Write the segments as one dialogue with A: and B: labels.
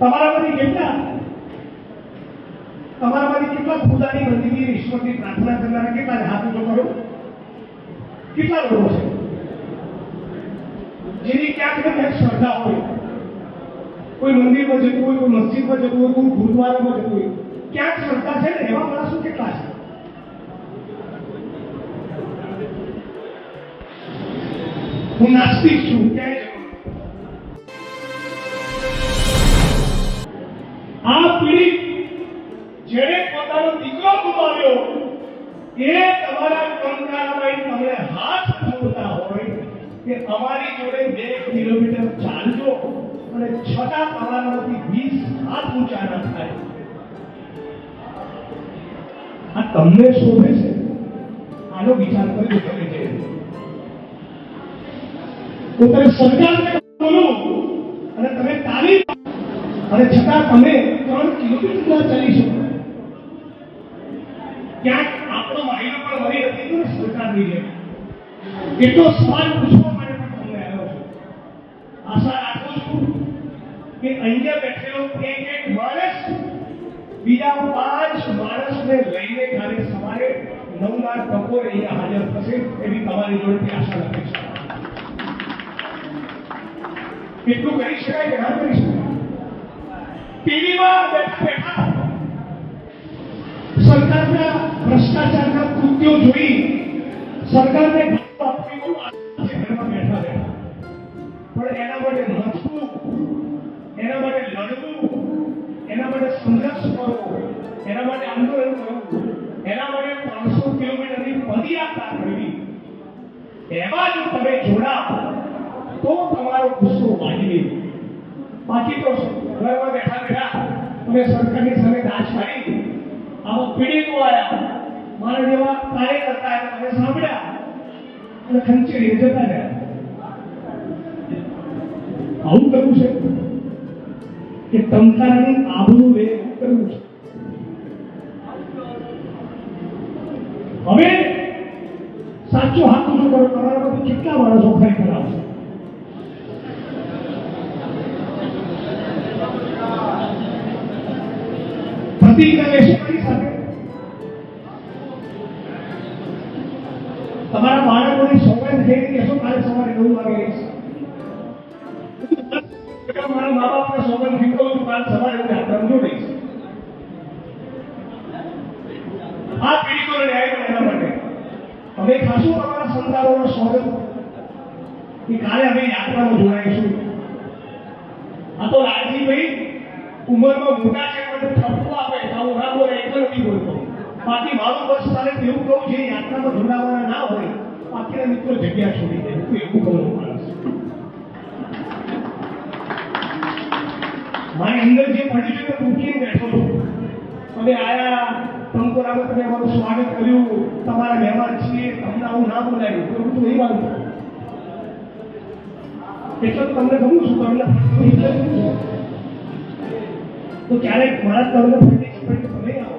A: તમારામાંથી કેટલા? તમારામાંથી કેટલા ખુદાની બંદગી ઈશ્વરની પ્રાર્થના કરનારા કેટલા? હાથ ઊંચો કરો. કેટલા લોકો છે? જેની ક્યાંક ને ક્યાંક શ્રદ્ધા હોય. કોઈ મંદિરમાં જતું હોય, કોઈ મસ્જિદમાં જતું હોય, કોઈ ગુરુદ્વારામાં જતું હોય. ક્યાંક શ્રદ્ધા છે ને? એવા માણસો કેટલા છે? હું નાસ્તિક છું. ક્યાંય અમારી જોડે બે કિલોમીટર અને છતાં તમારામાંથી આ તમને શોભે છે? આનો વિચાર કરી તમે તો તમે તાલીમ અને છતાં તમે ત્રણ કિલોમીટર ચાલી શકો ક્યાંક આપણો મહિનો પણ મળી નથી તો સરકારની જેમ એટલો સવાલ પૂછવા માટે પણ તમને આવ્યો છું આશા રાખું છું કે અહીંયા બેઠેલો એક એક માણસ બીજા પાંચ માણસને લઈને કાલે સવારે નવના બપોરે અહીંયા હાજર થશે એવી તમારી જોડેથી આશા રાખી છે એટલું કરી શકાય કે ના કરી શકાય ટીવીમાં બેઠા બેઠા સરકારના ભ્રષ્ટાચારના કૃત્યો જોઈ સરકારને એમાં જો તમે જોડા તો તમારો ગુસ્સો વાજબી. બાકી તો ઘરમાં બેઠા બેઠા તમે સરકારની સામે દાજ પાડી આવો પીડિતો આવ્યા મારા જેવા કાર્યકર્તા તમે સાંભળ્યા? અને ખંચેરી જતા રહ્યા. આવું કરવું છે? કે તમતાની આબરૂ લે કરવું છે? હવે સાચો હાથ ઊંચો કરો, તમારામાંથી કેટલા માણસો ખરેખર કરાવશે તમારા બાળકોની સવારે થઈ શું કાલે સવારે નવું વાગે. મારા મા બાપને સોગંદ નીકળો છું કાલ સવારે હું યાત્રા જોડીશ આ પીડિતોને ન્યાય અમે ખાશું તમારા સંતાનોનો સ્વાગત કે કાલે અમે યાત્રામાં જોડાઈશું. આ તો લાલજીભાઈ ઉંમરમાં મોટા છે, પણ ઠપકો આપે. આવું ના બોલે એટલે નથી બોલતો. બાકી મારું બસ તારે એવું કહું છે યાત્રામાં જોડાવાના ના હોય, બાકીના મિત્રો જગ્યા છોડી દે. હું એવું કહું મારી અંદર જે પડ્યું છે, તે મૂકીને બેઠો છું. અમે આયા કંકોરામાં તમે અમારું સ્વાગત કર્યું. તમારા મહેમાન છીએ. તમને આવું ના બોલાયું. તો બધું નહીં માનું. એટલે તમને ગમું છું, તમને. તો ક્યારેક મારા તમને તમે આવો.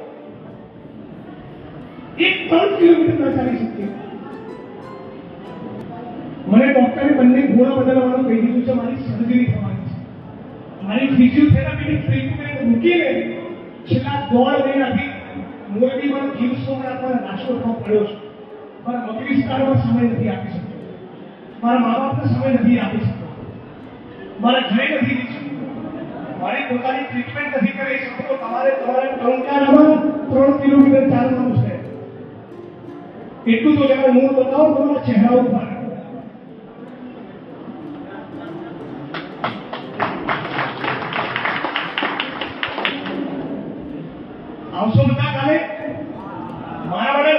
A: એક ત્રણ કિલોમીટર ના ચાલી શકીએ. મને ડોક્ટરે બંને ઘોડા બદલવાનું કહી દીધું છે. મારી સર્જરી થવાની છે. મારી ફિઝિયોથેરાપીની ટ્રીટમેન્ટ મૂકીને છેલ્લા દોઢ મહિનાથી મોરબીમાં જીવ સોમનાથમાં પણ પડ્યો છું. મારા મત વિસ્તારમાં સમય નથી આપી શકતો મારા મા બાપને સમય નથી આપી શકતો મારા ઘરે નથી રહી મારી પોતાની ટ્રીટમેન્ટ નથી કરી શકતો. તમારે તમારા ટંકારામાં ત્રણ કિલોમીટર ચાલવાનું છે. એટલું તો જરા મૂળ બતાવો, તમારા ચહેરા ઉપર.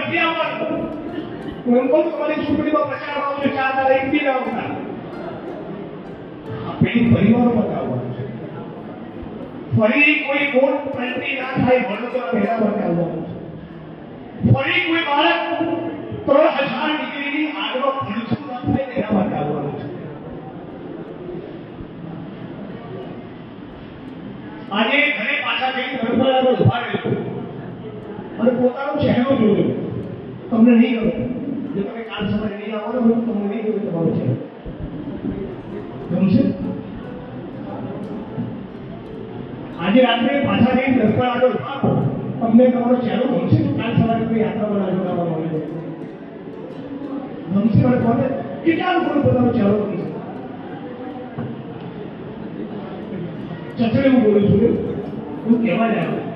A: નથી આવવાનું આજે ઘરે પાછા જઈને ઊભા રહ્યો અને પોતાનો ચહેરો જોજો તમને નહીં આવે જો તમે કાલ સવારે નહીં આવો ને, હું તમને નહીં ગમે તમારું છે ગમશે? આજે રાત્રે પાછા જઈને દર્પણ આગળ તમને તમારો ચહેરો ગમશે? કાલ સવારે કોઈ યાત્રામાં ના જોડાવા મળે? ગમશે મને કોને કેટલા લોકો પોતાનો ચહેરો ગમશે ચચડે હું બોલું છું, હું કહેવા જ આવ્યો.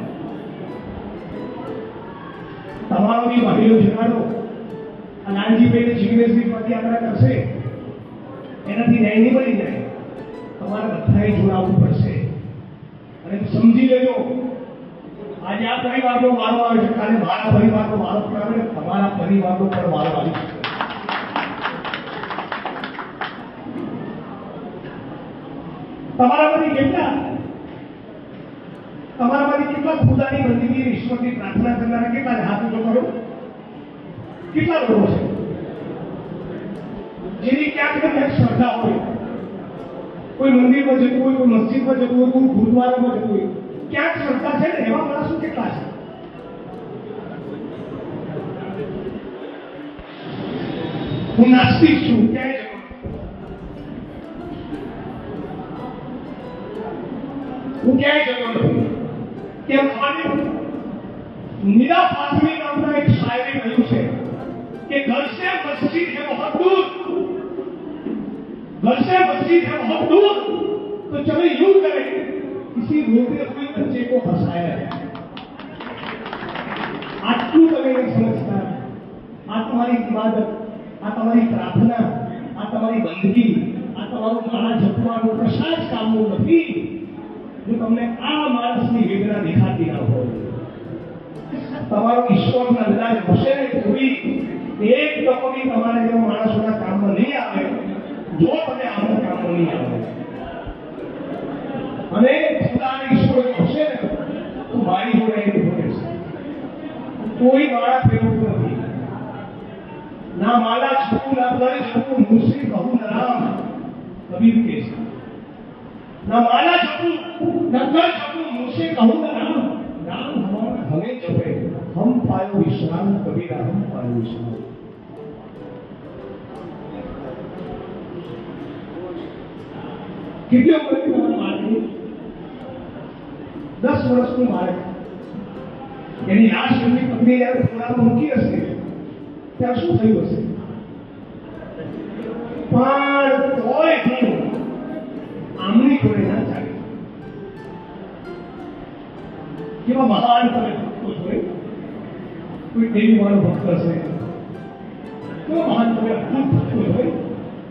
A: તમારો બી ભાઈઓ જગાડો નાનજીભાઈને જીગ્નેશભાઈ પદયાત્રા કરશે. એનાથી ન્યાય નહીં મળી જાય. તમારે બધાએ જોડાવવું પડશે. અને સમજી લેજો, આજે આ પરિવારનો વારો આવે છે, કાલે મારા પરિવારનો વારો પણ આવે, તમારા પરિવારનો પણ વારો આવી શકે. તમારામાંથી કેટલા? તમારામાંથી કેટલા ખુદાની બંદગી ઈશ્વરની પ્રાર્થના કરનારા કેટલા? હાથ ઊંચો કરો. કેટલા લોકો છે? જેની ક્યાંક ને ક્યાંક શ્રદ્ધા હોય. કોઈ મંદિરમાં જતું હોય, કોઈ મસ્જિદમાં જતું હોય, કોઈ ગુરુદ્વારામાં જતું હોય. ક્યાંક શ્રદ્ધા છે ને? એવા માણસો કેટલા છે? હું નાસ્તિક છું, ક્યાંય હું ક્યાંય मस्जिद है बहुत दूर तो चलो यूं करें किसी रोते हुए बच्चे को हंसाया जाए આટલું તમે નહીં સમજતા આ તમારી ઇબાદત આ તમારી પ્રાર્થના આ તમારી બંદગી આ તમારું માળા જપવાનું કશા જ કામનું નથી જો તમને આ માણસની વેદના દેખાતી ના હોય તમારો ઈશ્વરના અંદાજ હશે ને પૂરી એક ટકો બી તમારા જેવા માણસોના કામમાં નહીં આવે જો તમે આમના કોની આવે અને પોતાને ઈશ્વર હશે ને, તો મારી જોડે એ જોડે છે કોઈ મારા પેલું નથી. ના માલા છકું ના પડે છકું મુશ્રી કહું રામ કબીર કે છે ના માલા છકું ના કર છકું મુશ્રી કહું રામ રામ હમારા હમે જપે હમ પાયો વિશ્રામ કબીરા, હમ પાયો વિશ્રામ. ફિઝિયોથેરાપીનું માળખું દસ વર્ષનું બાળક એની આ શરીરની પત્ની યાર ખોરામાં મૂકી હશે. ત્યારે શું થયું હશે? પણ તોય પણ આમની જોડે ના ચાલે કેવા મહાન તમે ભક્તો છો કોઈ દેવી મારો ભક્ત હશે? કેવા મહાન તમે અદભુત ભક્તો હોય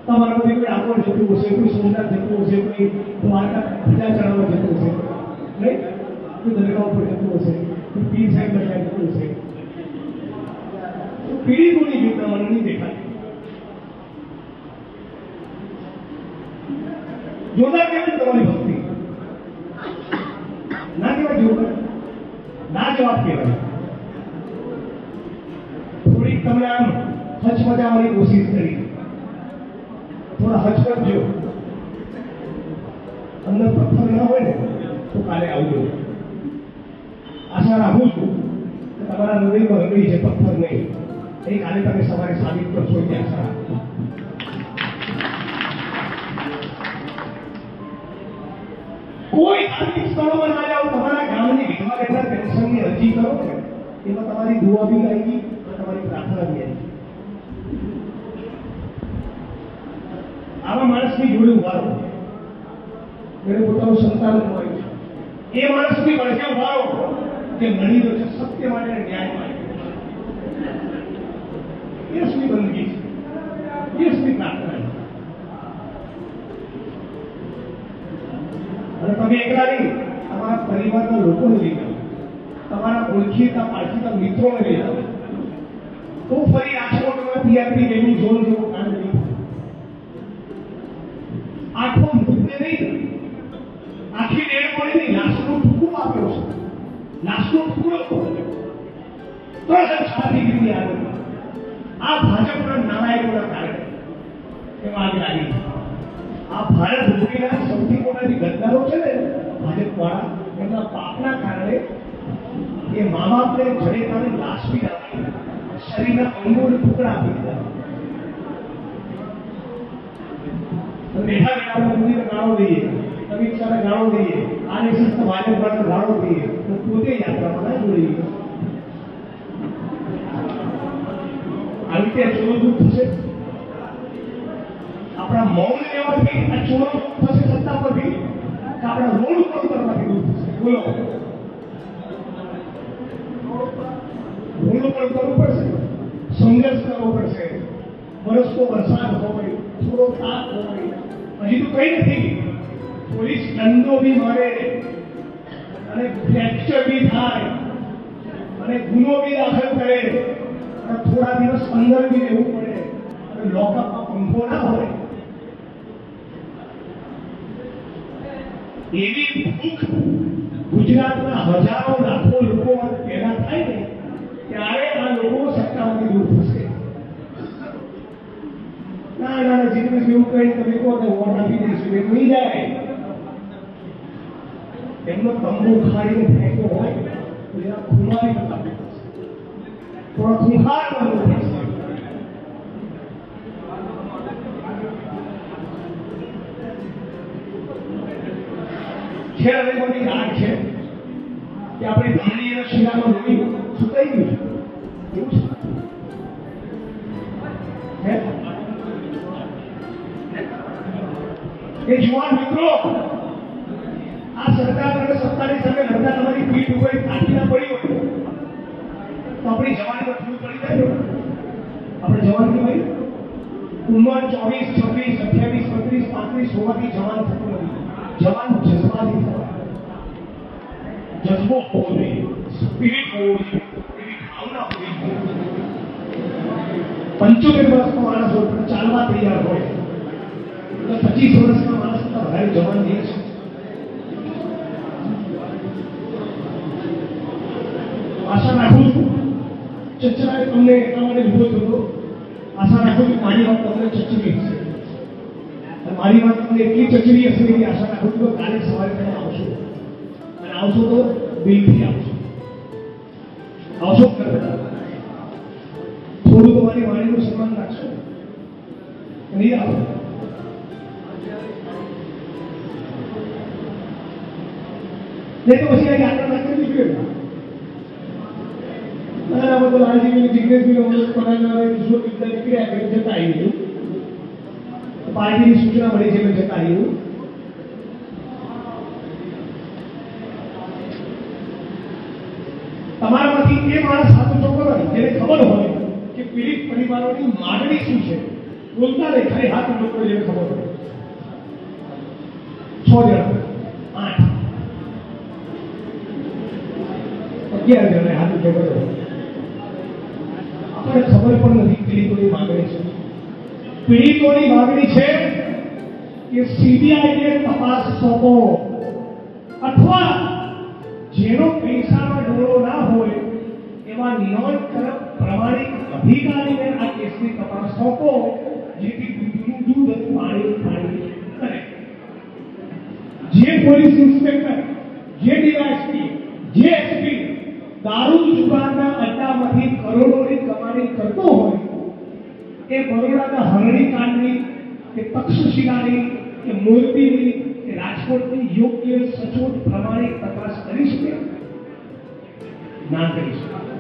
A: તમારા કોઈ કોઈ આગળ જતું હશે, કોઈ સોમનાથ જતું હશે, કોઈ દ્વારકા પૂજા ચડાવવા જતું હશે રાઈટ કોઈ દરગાહ ઉપર જતું હશે, કોઈ પીર સાહેબ દરગાહ જતું હશે. તો પીડી કોની જીવના મને નહીં દેખાય. જોરદાર કેમ તમારી ભક્તિ? ના કહેવાય જોરદાર? ના જવાબ કહેવાય. થોડીક તમે આમ હચમચાવવાની કોશિશ કરી. થોડા હચમચજો અંદર પથ્થર ન હોય ને, તો કાલે આવજો આશા રાખું છું કે તમારા હૃદયમાં હૃદય છે પથ્થર નહીં. એ કાલે તમે સવારે સાબિત કરશો એવી આશા રાખું કોઈ આર્થિક સ્થળોમાં ના જાઓ, તમારા ગામની વિધવા બેઠા પેન્શનની અરજી કરો ને. એમાં તમારી દુઆ બી આવી તમારી પ્રાર્થના બી આવી માણસની જોડે ઊભા રહો એને પોતાનું સંતાન હોય એ માણસની પડખે ઊભા રહો જે મણીનો છે સત્ય માટે ન્યાય માટે શું બંદગી છે. શું પ્રાર્થના અને તમે એકલા નહીં, તમારા પરિવારના લોકોને લઈ જાઓ. તમારા ઓળખીતા પારખીતા મિત્રોને લઈ જાઓ. તો ફરી રાજકોટમાં પીઆરપી ગેમિંગ ઝોન જેવો લાશનો પૂરો તો આવે. આ ભાજપના નાણાયકોના કારણે એમાં આગ લાગી આ ભારત ભૂમિના સૌથી મોટા જે છે ને, ભાજપ વાળા એમના પાપના કારણે એ મા બાપને જડેતાને લાશ બી આપી શરીરના અંગોને ટુકડા આપી દીધા. બેઠા બેઠા આપણે ગાળો દઈએ તમે શાહને ગાળો દઈએ આરએસએસ તો ભાજપવાળાને ગાળો દઈએ તો પોતે ના જોડી આવી રીતે દૂર થશે આપણા મૌન લેવાથી આ ચૂનો થશે સત્તા પરથી કે આપણા રોડ ઉપર કરવાથી દૂર થશે બોલો રોડ પણ કરવું પડશે સંઘર્ષ કરવો પડશે વરસતો વરસાદ હોય થોડો તાપ હોય હજી તો કઈ નથી પોલીસ દંડો બી મળે અને ફ્રેક્ચર બી થાય અને ગુનો બી દાખલ કરે અને થોડા દિવસ અંદર બી રહેવું પડે. અને લોકઅપમાં પંખો ના હોય. એવી ભૂખ ગુજરાતના હજારો લાખો લોકો પેદા થાય ને, ત્યારે આ લોકો સત્તામાંથી દૂર થશે. ના ના જીતેશ એવું કહી તમે કહો તો વોટ આપી દઈશું એ નહીં જાય. એમનો તંબુ ખાડીને ફેંકો હોય તો એના ખુમારી બતાવી થોડા જુવાન મિત્રો આ સરકાર અને લડતા તમારી પીઠ ઉપર કાઢી ના પડી હોય. તો આપણી જવાની પર પડી જાય આપણે જવાની હોય. ઉંમર ચોવીસ, છવ્વીસ, અઠ્યાવીસ, બત્રીસ, પાંત્રીસ હોવાથી જવાન થતું નથી. જવાન જજ્બાથી થવાય જજ્બો હોવો જોઈએ સ્પિરિટ એવી ભાવના હોવી પંચોતેર વર્ષનો માણસ ચાલવા તૈયાર હોય, તો પચીસ વર્ષના માણસ કરતા વધારે જવાન નહીં છે આશા રાખું છું ચચરાએ તમને એટલા માટે ઊભો થયો આશા રાખું છું મારી વાત તમને ચચરી હશે અને મારી વાત તમને એટલી ચચરી હશે એવી આશા રાખું છું કે કાલે સવારે તમે આવશો અને આવશો તો દિલથી આવશો આવશો જ ખરા. થોડું તમારી વાણીનું સન્માન રાખશો નહીં આવો નહીં તો પછી આ યાત્રા રાખી નીકળ્યો ના ના બધું લાલજીભાઈ જિગ્નેશભાઈ અમૃત પરાજના વિશ્વ વિદ્યા નીકળ્યા જતા આવ્યું પાર્ટીની સૂચના મળી છે જતા આવ્યું તમારામાંથી એ માણસ સાચો ચોક્કસ હોય જેને ખબર હોય કે પીડિત પરિવારોની માગણી શું છે? બોલતા નહીં ખાલી હાથ લોકો જેને ખબર હોય. છ જણા. આઠ. અગિયાર જણા હાથ ખબર કર્યો આપણને ખબર પણ નથી પીડિતોની માંગણી છે. પીડિતોની માગણી છે કે સીબીઆઈને તપાસ સોંપો. અથવા જેનો પૈસાનો ડોળો ના હોય, એવા નિયમ તરફ પ્રમાણિક અધિકારીને આ કેસની તપાસ સોંપો, જેથી દૂધનું દૂધ પાણી પાણી કરે જે પોલીસ ઇન્સ્પેક્ટર, જે ડીવાયસપી, જે એસપી દારૂ જુગારના અડ્ડામાંથી કરોડોની કમાણી કરતો હોય, એ બરોડાના હરણી કાંડની કે તક્ષશિલાની કે મોરબીની કે રાજકોટની યોગ્ય સચોટ પ્રમાણિક તપાસ કરી શકે? ના કરી શકે.